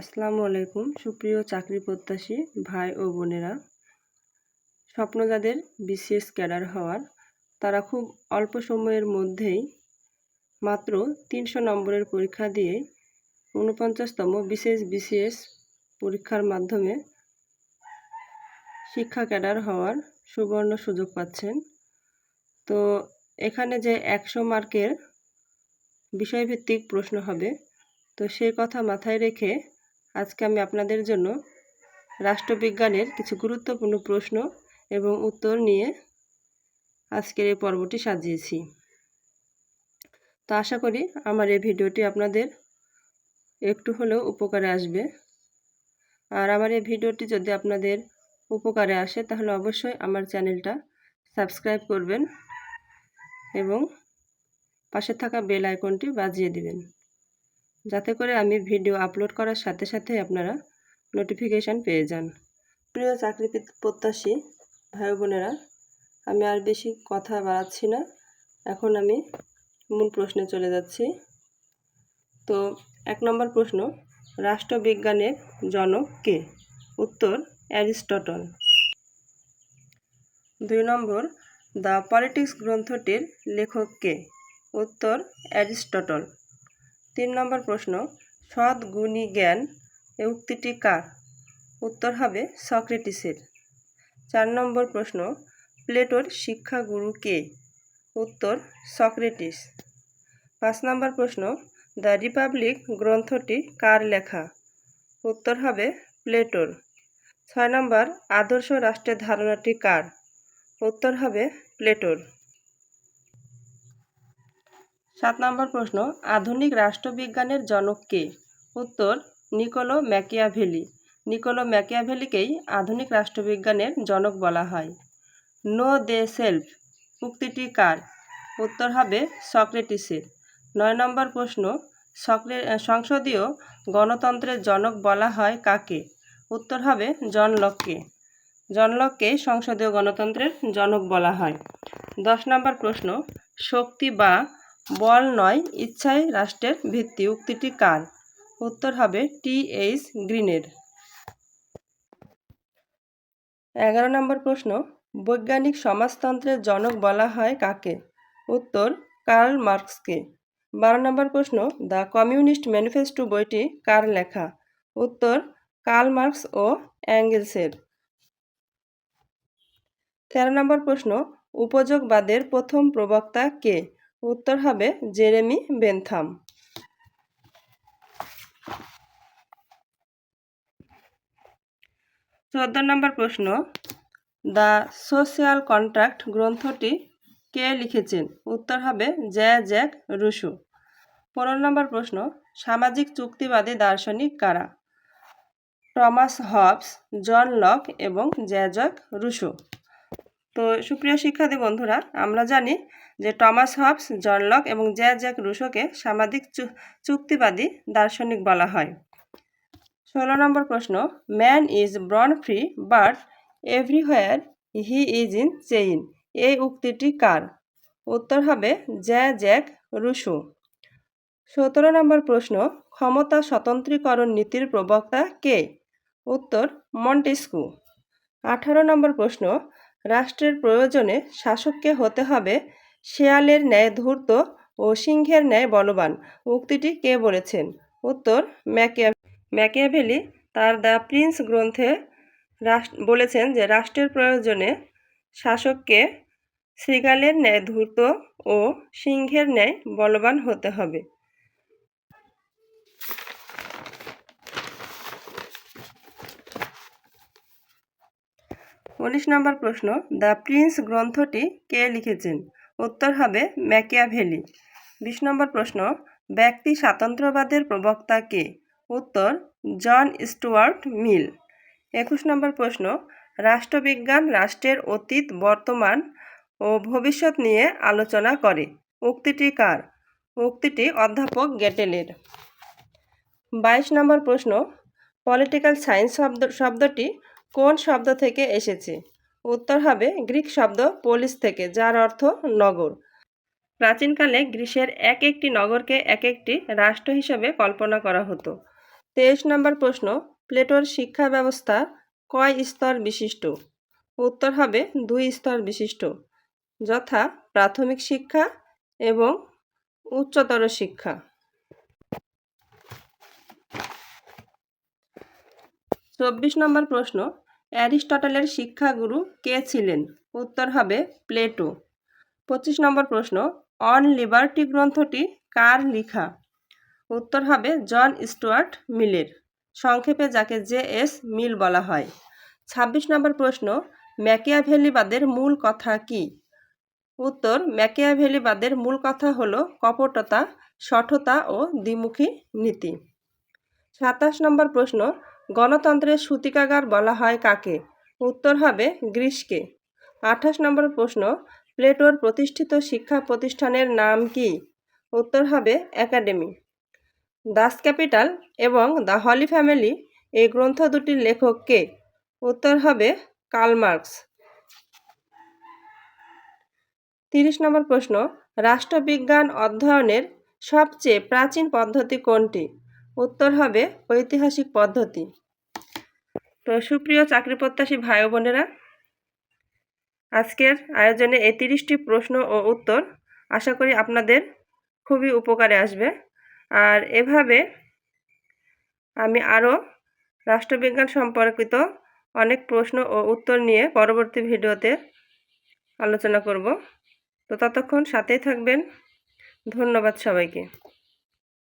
আসসালামু আলাইকুম, সুপ্রিয় চাকরি প্রত্যাশী ভাই ও বোনেরা। স্বপ্ন যাদের বিসিএস ক্যাডার হওয়ার, তারা খুব অল্প সময়ের মধ্যেই মাত্র তিনশো নম্বরের পরীক্ষা দিয়ে ঊনপঞ্চাশতম বিশেষ বিসিএস পরীক্ষার মাধ্যমে শিক্ষা ক্যাডার হওয়ার সুবর্ণ সুযোগ পাচ্ছেন। তো এখানে যে একশো মার্কের বিষয়ভিত্তিক প্রশ্ন হবে, তো সেই কথা মাথায় রেখে আজকে আমি আপনাদের জন্য রাষ্ট্রবিজ্ঞানের কিছু গুরুত্বপূর্ণ প্রশ্ন এবং উত্তর নিয়ে আজকের এই পর্বটি সাজিয়েছি। তো আশা করি আমার এই ভিডিওটি আপনাদের একটু হলেও উপকারে আসবে। আর আমার এই ভিডিওটি যদি আপনাদের উপকারে আসে, তাহলে অবশ্যই আমার চ্যানেলটা সাবস্ক্রাইব করবেন এবং পাশে থাকা বেল আইকনটি বাজিয়ে দিবেন। যাতে করে আমি ভিডিও আপলোড করার সাথে সাথে আপনারা নোটিফিকেশান পেয়ে যান। প্রিয় চাকরি প্রত্যাশী ভাই বোনেরা, আমি আর বেশি কথা বাড়াচ্ছি না। এখন আমি মূল প্রশ্নে চলে যাচ্ছি। তো এক নম্বর প্রশ্ন, রাষ্ট্রবিজ্ঞানের জনক কে? উত্তর, অ্যারিস্টটল। দুই নম্বর, দ্য পলিটিক্স গ্রন্থটির লেখক কে? উত্তর, অ্যারিস্টটল। তিন নম্বর প্রশ্ন সৎ গুণী জ্ঞান এ উক্তিটি কার? উত্তর হবে সক্রেটিসের। চার নম্বর প্রশ্ন, প্লেটোর শিক্ষাগুরু কে? উত্তর, সক্রেটিস। পাঁচ নম্বর প্রশ্ন, দ্য রিপাবলিক গ্রন্থটি কার লেখা? উত্তর হবে প্লেটোর। ছয় নম্বর, আদর্শ রাষ্ট্রের ধারণাটি কার? উত্তর হবে প্লেটোর। সাত নম্বর প্রশ্ন, আধুনিক রাষ্ট্রবিজ্ঞানের জনক কে? উত্তর, নিকোলো ম্যাকিয়াভেলি। নিকোলো ম্যাকিয়াভেলিকেই আধুনিক রাষ্ট্রবিজ্ঞানের জনক বলা হয়। নো দে সেলফ, উক্তিটি কার? উত্তর হবে সক্রেটিসের। নয় নম্বর প্রশ্ন, সক্রে সংসদীয় গণতন্ত্রের জনক বলা হয় কাকে? উত্তর হবে জন লককে জন লককে সংসদীয় গণতন্ত্রের জনক বলা হয়। দশ নম্বর প্রশ্ন, শক্তি বা বল নয় ইচ্ছাই রাষ্ট্রের ভিত্তি। উক্তিটি কার? উত্তর হবে টি এইচ গ্রিনের। এগারো নম্বর প্রশ্ন, বৈজ্ঞানিক সমাজতন্ত্রের জনক বলা হয় কাকে? উত্তর, কার্ল মার্কসকে। বারো নম্বর প্রশ্ন, দ্য কমিউনিস্ট ম্যানিফেস্টো বইটি কার লেখা? উত্তর, কার্ল মার্কস ও অ্যাঙ্গেলসের। তেরো নম্বর প্রশ্ন, উপযোগবাদের প্রথম প্রবক্তা কে? উত্তর হবে জেরেমি বেনথাম। চোদ্দ নম্বর প্রশ্ন, দ্য সোশিয়াল কন্ট্রাক্ট গ্রন্থটি কে লিখেছেন? উত্তর হবে জ্যা জ্যাক রুশু। পনেরো নম্বর প্রশ্ন, সামাজিক চুক্তিবাদী দার্শনিক কারা? টমাস হবস, জন লক এবং জ্যাজক রুশো। তো সুপ্রিয় শিক্ষার্থী বন্ধুরা, আমরা জানি যে টমাস হবস জনলক এবং জ্যা জ্যাক রুশোকে সামাজিক চুক্তিবাদী দার্শনিক বলা হয়। ষোলো নম্বর প্রশ্ন man is born free but everywhere he is in chain এই উক্তিটি কার? উত্তর হবে জ্যা জ্যাক রুশো। সতেরো নম্বর প্রশ্ন, ক্ষমতা স্বতন্ত্রীকরণ নীতির প্রবক্তা কে? উত্তর, মন্টেস্কু। আঠারো নম্বর প্রশ্ন রাষ্ট্রের প্রয়োজনে শাসককে হতে হবে শেয়ালের ন্যায় ধূর্ত ও সিংহের ন্যায় বলবান। উক্তিটি কে বলেছেন? উত্তর ম্যাকিয়া, ম্যাকিয়াভেলি তার দ্য প্রিন্স গ্রন্থে বলেছেন যে রাষ্ট্রের প্রয়োজনে শাসককে শৃগালের ন্যায় ধূর্ত ও সিংহের ন্যায় বলবান হতে হবে। উনিশ নম্বর প্রশ্ন, দ্য প্রিন্স গ্রন্থটি কে লিখেছেন? উত্তর হবে ম্যাকিয়াভেলি। বিশ নম্বর প্রশ্ন, ব্যক্তি স্বাতন্ত্র্যবাদের প্রবক্তা কে? উত্তর, জন স্টুয়ার্ট মিল। একুশ নম্বর প্রশ্ন, রাষ্ট্রবিজ্ঞান রাষ্ট্রের অতীত, বর্তমান ও ভবিষ্যৎ নিয়ে আলোচনা করে। উক্তিটি কার? উক্তিটি অধ্যাপক গেটেলের। বাইশ নম্বর প্রশ্ন, পলিটিক্যাল সায়েন্স শব্দ, শব্দটি কোন শব্দ থেকে এসেছে? উত্তর হবে গ্রিক শব্দ পোলিস থেকে, যার অর্থ নগর। প্রাচীনকালে গ্রীসের এক একটি নগরকে এক একটি রাষ্ট্র হিসেবে কল্পনা করা হতো। তেইশ নম্বর প্রশ্ন, প্লেটোর শিক্ষা ব্যবস্থা কয় স্তর বিশিষ্ট? উত্তর হবে দুই স্তর বিশিষ্ট। যথা প্রাথমিক শিক্ষা এবং উচ্চতর শিক্ষা। চব্বিশ নম্বর প্রশ্ন অ্যারিস্টটলের শিক্ষাগুরু কে ছিলেন? উত্তর হবে প্লেটো। পঁচিশ নম্বর প্রশ্ন, অন লিবার্টি গ্রন্থটি কার লেখা? উত্তর হবে জন স্টুয়ার্ট মিলের, সংক্ষেপে যাকে জে এস মিল বলা হয়। ছাব্বিশ নম্বর প্রশ্ন, ম্যাকিয়াভেলিবাদের মূল কথা কি? উত্তর, ম্যাকিয়াভেলিবাদের মূল কথা হলো কপটতা সঠতা ও দ্বিমুখী নীতি। সাতাশ নম্বর প্রশ্ন গণতন্ত্রের সূতিকাগার বলা হয় কাকে? উত্তর হবে গ্রীসকে আঠাশ নম্বর প্রশ্ন, প্লেটোর প্রতিষ্ঠিত শিক্ষা প্রতিষ্ঠানের নাম কি? উত্তর হবে একাডেমি। দাস ক্যাপিটাল এবং দ্য হলি ফ্যামিলি, এই গ্রন্থ দুটির লেখক কে? উত্তর হবে কার্লমার্কস তিরিশ নম্বর প্রশ্ন, রাষ্ট্রবিজ্ঞান অধ্যয়নের সবচেয়ে প্রাচীন পদ্ধতি কোনটি? উত্তর হবে ঐতিহাসিক পদ্ধতি। তো সুপ্রিয় চাকরি প্রত্যাশী ভাই বোনেরা, আজকের আয়োজনে এই তিরিশটি প্রশ্ন ও উত্তর আশা করি আপনাদের খুবই উপকারে আসবে। আর এভাবে আমি আরও রাষ্ট্রবিজ্ঞান সম্পর্কিত অনেক প্রশ্ন ও উত্তর নিয়ে পরবর্তী ভিডিওতে আলোচনা করব। তো ততক্ষণ সাথেই থাকবেন। ধন্যবাদ সবাইকে।